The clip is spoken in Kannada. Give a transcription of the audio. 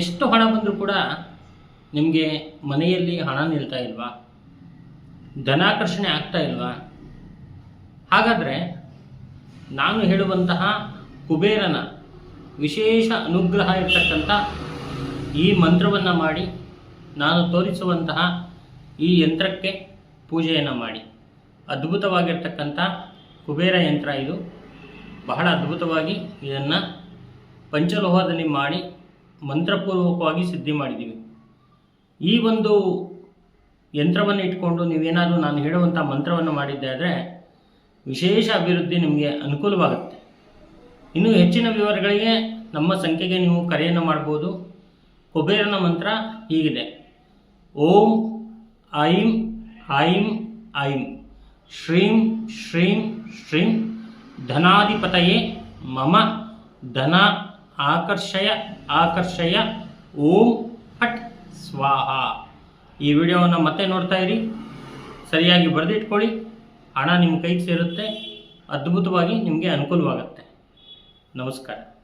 ಎಷ್ಟು ಹಣ ಬಂದರೂ ಕೂಡ ನಿಮಗೆ ಮನೆಯಲ್ಲಿ ಹಣ ನಿಲ್ತಾ ಇಲ್ವಾ? ಧನಾಕರ್ಷಣೆ ಆಗ್ತಾ ಇಲ್ವಾ? ಹಾಗಾದರೆ ನಾನು ಹೇಳುವಂತಹ ಕುಬೇರನ ವಿಶೇಷ ಅನುಗ್ರಹ ಇರ್ತಕ್ಕಂಥ ಈ ಮಂತ್ರವನ್ನು ಮಾಡಿ, ನಾನು ತೋರಿಸುವಂತಹ ಈ ಯಂತ್ರಕ್ಕೆ ಪೂಜೆಯನ್ನು ಮಾಡಿ. ಅದ್ಭುತವಾಗಿರ್ತಕ್ಕಂಥ ಕುಬೇರ ಯಂತ್ರ ಇದು. ಬಹಳ ಅದ್ಭುತವಾಗಿ ಇದನ್ನು ಪಂಚಲೋಹದಲ್ಲಿ ಮಾಡಿ ಮಂತ್ರಪೂರ್ವಕವಾಗಿ ಸಿದ್ಧಿ ಮಾಡಿದ್ದೀವಿ. ಈ ಒಂದು ಯಂತ್ರವನ್ನು ಇಟ್ಕೊಂಡು ನೀವೇನಾದರೂ ನಾನು ಹೇಳುವಂಥ ಮಂತ್ರವನ್ನು ಮಾಡಿದ್ದೆ ಆದರೆ ವಿಶೇಷ ಅಭಿವೃದ್ಧಿ ನಿಮಗೆ ಅನುಕೂಲವಾಗುತ್ತೆ. ಇನ್ನು ಹೆಚ್ಚಿನ ವಿವರಗಳಿಗೆ ನಮ್ಮ ಸಂಖ್ಯೆಗೆ ನೀವು ಕರೆಯನ್ನು ಮಾಡ್ಬೋದು. ಕುಬೇರನ ಮಂತ್ರ ಹೀಗಿದೆ. ಓಂ ಐಂ ಐಂ ಐಂ ಶ್ರೀಂ ಶ್ರೀಂ ಶ್ರೀಂ ಧನಾಧಿಪತಯೇ ಮಮ ಧನ ಆಕರ್ಷಯ ಆಕರ್ಷಯ, ಓಂ ಫಟ್ ಸ್ವಾಹ. ಈ ವಿಡಿಯೋವನ್ನು ಮತ್ತೆ ನೋಡ್ತಾ ಇರಿ. ಸರಿಯಾಗಿ ಬರೆದಿಟ್ಕೊಳ್ಳಿ. ಹಣ ನಿಮ್ಮ ಕೈಗೆ ಸೇರುತ್ತೆ. ಅದ್ಭುತವಾಗಿ ನಿಮಗೆ ಅನುಕೂಲವಾಗುತ್ತೆ. ನಮಸ್ಕಾರ.